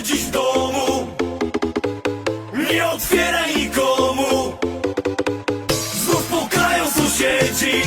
Dziś w domu. Nie otwieraj nikomu. Znów pukają sąsiedzi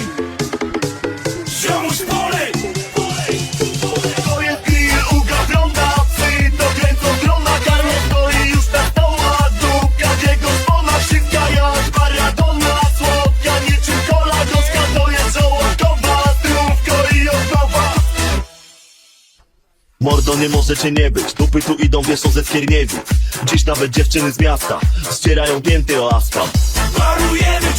Mordo nie możecie nie być. Dupy tu idą wieszą ze skierniewi Dziś nawet dziewczyny z miasta Ścierają pięty o asfalt. Warujemy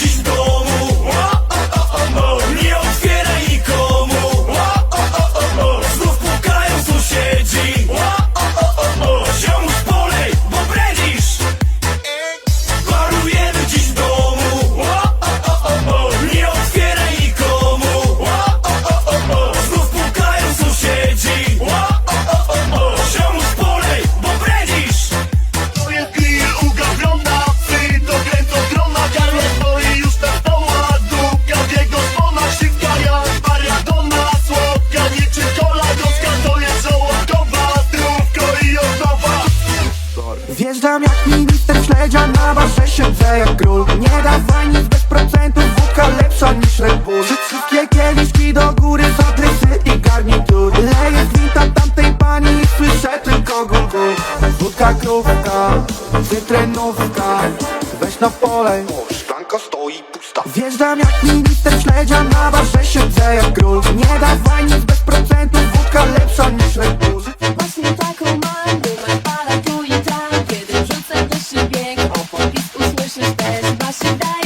minister śledzia na barze siedzę jak król. Nie dawaj nic bez procentów, wódka lepsza niż Red Bull. Wszystkie kieliszki do góry, zatrysy i garnitur. Leję z winta tamtej pani i słyszę tylko gul gul Wódka krówka, wytrenówka Weź na pole, szklanka stoi pusta. Wjeżdżam jak minister śledzia na barze siedzę jak król. Nie dawaj ভালোবাসি তাই